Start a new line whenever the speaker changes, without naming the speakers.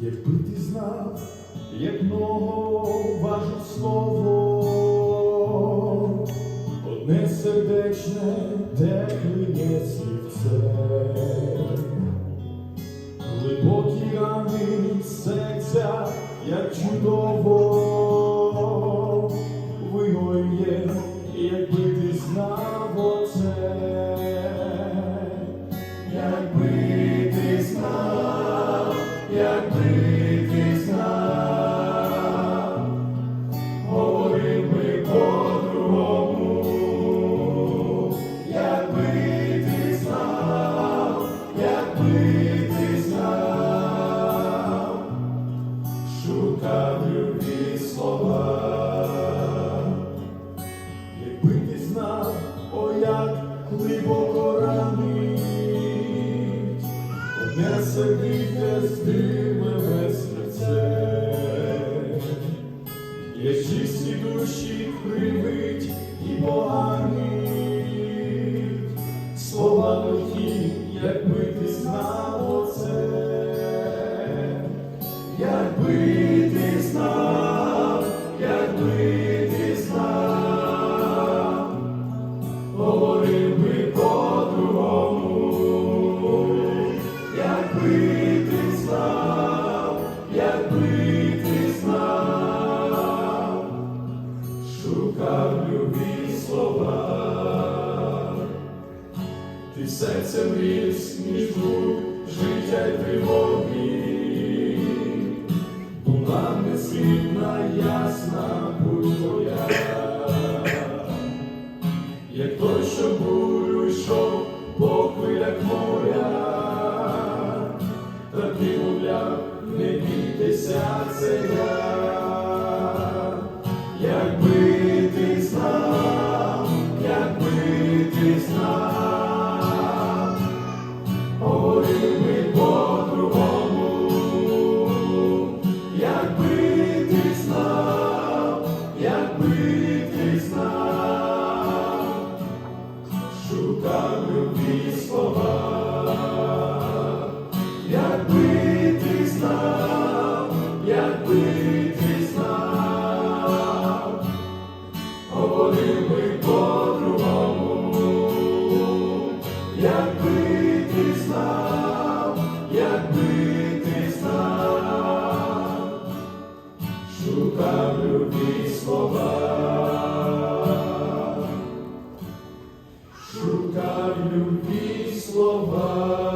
Якби ти знав, як много важить слово, одне сердечне, тепле слівце, глибокі рани серця, як чудово якби ти знав, говорив би по-другому, якби ти знав, якби ти знав, шукав любі слова. Якби ти знав, о як глибоко ранить, одне сердите здивлене серце, є чисті душі кривить і поганить, слова лихі, якби ти знав оце, якби ти серцем ліз між рук життя й тривоги. Була неслідна, ясна louvar.